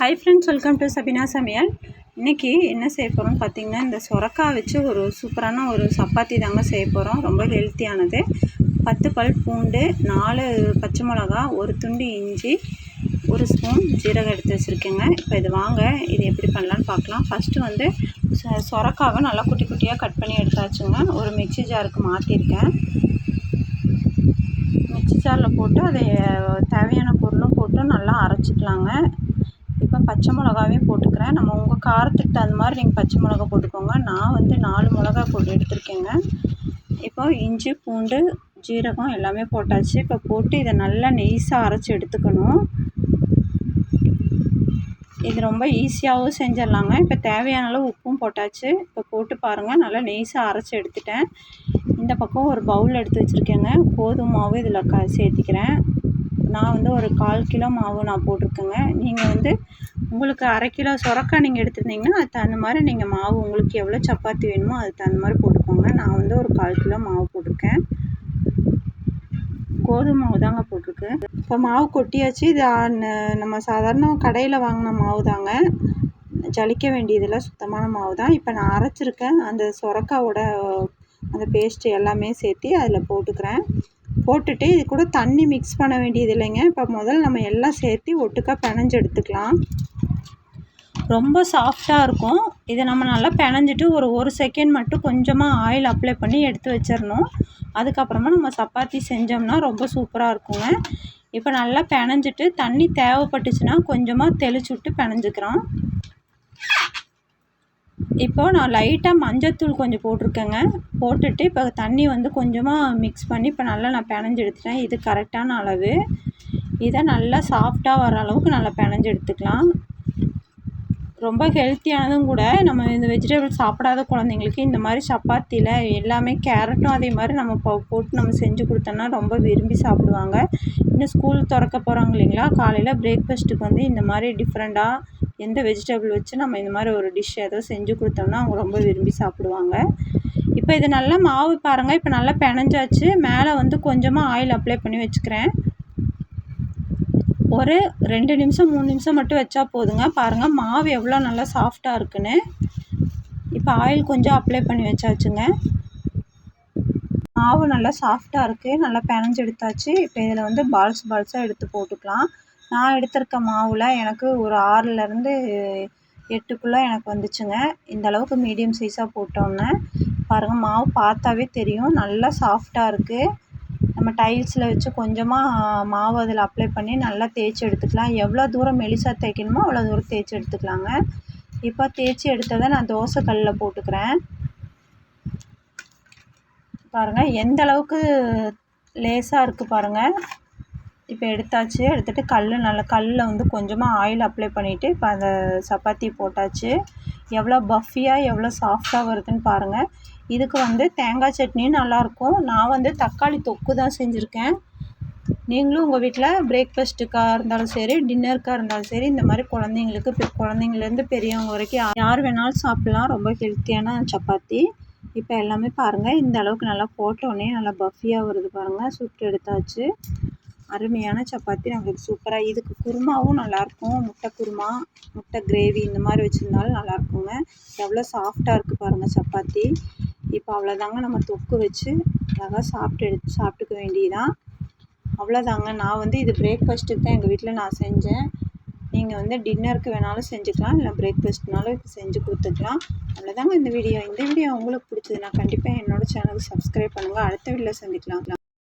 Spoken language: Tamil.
Hi friends welcome to Sabina சமையல் இன்றைக்கி என்ன செய்ய போகிறோம்னு பார்த்தீங்கன்னா இந்த சொரக்காய் வச்சு ஒரு சூப்பரான ஒரு சப்பாத்தி தாங்க செய்ய போகிறோம் ரொம்ப ஹெல்த்தியானது பத்து பல் பூண்டு நாலு பச்சை மிளகா ஒரு துண்டு இஞ்சி ஒரு ஸ்பூன் ஜீரகம் எடுத்து வச்சுருக்கேங்க. இப்போ இது வாங்க இது எப்படி பண்ணலான்னு பார்க்கலாம். ஃபஸ்ட்டு வந்து சொ சொரக்காவை நல்லா குட்டி குட்டியாக கட் பண்ணி எடுத்தாச்சுங்க. ஒரு மிக்சி ஜாருக்கு மாற்றிருக்கேன் மிக்சி ஜாரில் போட்டு அதை தேவையான பொருளும் போட்டு நல்லா அரைச்சிக்கலாங்க. இப்போ பச்சை மிளகாவே போட்டுக்கிறேன். நம்ம உங்கள் காரத்துக்கு தகுந்த மாதிரி நீங்கள் பச்சை மிளகா போட்டுக்கோங்க. நான் வந்து நாலு மிளகா போட்டு எடுத்திருக்கேங்க. இப்போ இஞ்சி பூண்டு ஜீரகம் எல்லாமே போட்டாச்சு. இப்போ போட்டு இதை நல்லா நெய்ஸாக அரைச்சி எடுத்துக்கணும். இது ரொம்ப ஈஸியாகவும் செஞ்சிடலாங்க. இப்போ தேவையான அளவு உப்பும் போட்டாச்சு. இப்போ போட்டு பாருங்கள் நல்லா நெய்ஸாக அரைச்சி எடுத்துட்டேன். இந்த பக்கம் ஒரு பவுல் எடுத்து வச்சுருக்கேங்க. கோதுமாவும் இதில் க சேர்த்திக்கிறேன். நான் வந்து ஒரு கால் கிலோ மாவு நான் போட்டிருக்கேங்க. நீங்கள் வந்து உங்களுக்கு அரை கிலோ சுரக்காய் நீங்கள் எடுத்திருந்தீங்கன்னா அதுக்கு தகுந்த மாதிரி நீங்கள் மாவு உங்களுக்கு எவ்வளோ சப்பாத்தி வேணுமோ அதுக்கு தகுந்த மாதிரி போட்டுக்கோங்க. நான் வந்து ஒரு கால் கிலோ மாவு போட்டிருக்கேன். கோதுமை மாவு தாங்க போட்டிருக்கு இப்போ மாவு கொட்டியாச்சு. இது நம்ம சாதாரண கடையில் வாங்கின மாவு தாங்க. ஜலிக்க வேண்டியதில் சுத்தமான மாவு தான். இப்போ நான் அரைச்சிருக்கேன். அந்த சுரக்காவோட அந்த பேஸ்ட்டு எல்லாமே சேர்த்து அதில் போட்டுக்கிறேன். போட்டுட்டு இது கூட தண்ணி மிக்ஸ் பண்ண வேண்டியது இல்லைங்க. இப்போ முதல்ல நம்ம எல்லாம் சேர்த்து ஒட்டுக்கா பினஞ்சு எடுத்துக்கலாம். ரொம்ப சாஃப்டாக இருக்கும். இதை நம்ம நல்லா பினஞ்சிட்டு ஒரு ஒரு செகண்ட் மட்டும் கொஞ்சமாக ஆயில் அப்ளை பண்ணி எடுத்து வச்சிடணும். அதுக்கப்புறமா நம்ம சப்பாத்தி செஞ்சோம்னா ரொம்ப சூப்பராக இருக்குங்க. இப்போ நல்லா பினஞ்சிட்டு தண்ணி தேவைப்பட்டுச்சுன்னா கொஞ்சமாக தெளிச்சு விட்டு பினஞ்சிக்கிறோம் இப்போது நான் லைட்டாக மஞ்சத்தூள் கொஞ்சம் போட்டிருக்கேங்க. போட்டுட்டு இப்போ தண்ணி வந்து கொஞ்சமாக மிக்ஸ் பண்ணி இப்போ நல்லா நான் பிணைஞ்சு எடுத்துட்டேன். இது கரெக்டான அளவு. இதை நல்லா சாஃப்டாக வர அளவுக்கு நல்லா பினஞ்சு எடுத்துக்கலாம். ரொம்ப ஹெல்த்தியானதும் கூட நம்ம இந்த வெஜிடபிள் சாப்பிடாத குழந்தைங்களுக்கு இந்த மாதிரி சப்பாத்தியில் எல்லாமே கேரட்டும் அதே மாதிரி நம்ம போட்டு நம்ம செஞ்சு கொடுத்தோம்னா ரொம்ப விரும்பி சாப்பிடுவாங்க. இன்னும் ஸ்கூல் திறக்க போகிறாங்க இல்லைங்களா? காலையில் பிரேக்ஃபாஸ்ட்டுக்கு வந்து இந்த மாதிரி டிஃப்ரெண்ட்டாக எந்த வெஜிடபிள் வச்சு நம்ம இந்த மாதிரி ஒரு டிஷ் ஏதோ செஞ்சு கொடுத்தோம்னா அவங்க ரொம்ப விரும்பி சாப்பிடுவாங்க. இப்போ இது நல்லா மாவு பாருங்கள் இப்போ நல்லா பிணைஞ்சாச்சு. மேலே வந்து கொஞ்சமாக ஆயில் அப்ளை பண்ணி வச்சுக்கிறேன். ஒரு ரெண்டு நிமிஷம் மூணு நிமிஷம் மட்டும் வச்சா போதுங்க. பாருங்கள் மாவு எவ்வளோ நல்லா சாஃப்டாக இருக்குன்னு. இப்போ ஆயில் கொஞ்சம் அப்ளை பண்ணி வச்சாச்சுங்க. மாவு நல்லா சாஃப்டாக இருக்குது நல்லா பிணைஞ்சு எடுத்தாச்சு. இப்போ இதில் வந்து பால்ஸ் பால்ஸாக எடுத்து போட்டுக்கலாம். நான் எடுத்திருக்க மாவில் எனக்கு ஒரு ஆறுலேருந்து எட்டுக்குள்ளே எனக்கு வந்துச்சுங்க. இந்த அளவுக்கு மீடியம் சைஸாக போட்டோன்னே பாருங்கள் மாவு பார்த்தாவே தெரியும். நல்லா சாஃப்டாக இருக்குது நம்ம டைல்ஸில் வச்சு கொஞ்சமாக மாவு அதில் அப்ளை பண்ணி நல்லா தேய்ச்சி எடுத்துக்கலாம். எவ்வளோ தூரம் மெலிசாக தேய்க்கணுமோ அவ்வளோ தூரம் தேய்ச்சி எடுத்துக்கலாங்க. இப்போ தேய்ச்சி எடுத்ததை நான் தோசை கல்லில் போட்டுக்கிறேன். பாருங்கள் எந்த அளவுக்கு லேசாக இருக்குது பாருங்கள் இப்போ எடுத்தாச்சு. எடுத்துகிட்டு கல் நல்லா கல்லில் வந்து கொஞ்சமாக ஆயில் அப்ளை பண்ணிவிட்டு இப்போ அந்த சப்பாத்தி போட்டாச்சு. எவ்வளோ பஃபியாக எவ்வளோ சாஃப்டாக வருதுன்னு பாருங்கள் இதுக்கு வந்து தேங்காய் சட்னியும் நல்லாயிருக்கும். நான் வந்து தக்காளி தொக்கு தான் செஞ்சுருக்கேன். நீங்களும் உங்கள் வீட்டில் பிரேக்ஃபாஸ்ட்டுக்காக இருந்தாலும் சரி டின்னருக்காக இருந்தாலும் சரி இந்த மாதிரி குழந்தைங்களுக்கு இப்போ குழந்தைங்கலேருந்து பெரியவங்க வரைக்கும் யார் வேணாலும் சாப்பிட்லாம். ரொம்ப ஹெல்த்தியான சப்பாத்தி. இப்போ எல்லாமே பாருங்கள் இந்த அளவுக்கு நல்லா போட்டோடனே நல்லா பஃபியாக வருது பாருங்கள் சுட்டு எடுத்தாச்சு. அருமையான சப்பாத்தி. நம்மளுக்கு சூப்பராக இதுக்கு குருமாவும் நல்லாயிருக்கும் முட்டை குருமா முட்டை கிரேவி இந்த மாதிரி வச்சுருந்தாலும் நல்லாயிருக்குங்க எவ்வளோ சாஃப்டாக இருக்குது பாருங்கள் சப்பாத்தி. இப்போ அவ்வளோதாங்க நம்ம தொக்கு வச்சு அழகாக சாப்பிட்டு எடுத்து சாப்பிட்டுக்க வேண்டியதான் அவ்வளோதாங்க. நான் வந்து இது பிரேக்ஃபாஸ்ட்டுக்கு தான் எங்கள் வீட்டில் நான் செஞ்சேன். நீங்கள் வந்து டின்னருக்கு வேணாலும் செஞ்சுக்கலாம் இல்லை பிரேக்ஃபாஸ்ட்னாலும் இப்போ செஞ்சு கொடுத்துக்கலாம். அவ்வளோதாங்க இந்த வீடியோ இந்த வீடியோ உங்களுக்கு பிடிச்சதுன்னா கண்டிப்பாக என்னோடய சேனலுக்கு சப்ஸ்கிரைப் பண்ணுங்கள் அடுத்த வீடியோவில் சந்திக்கலாம்.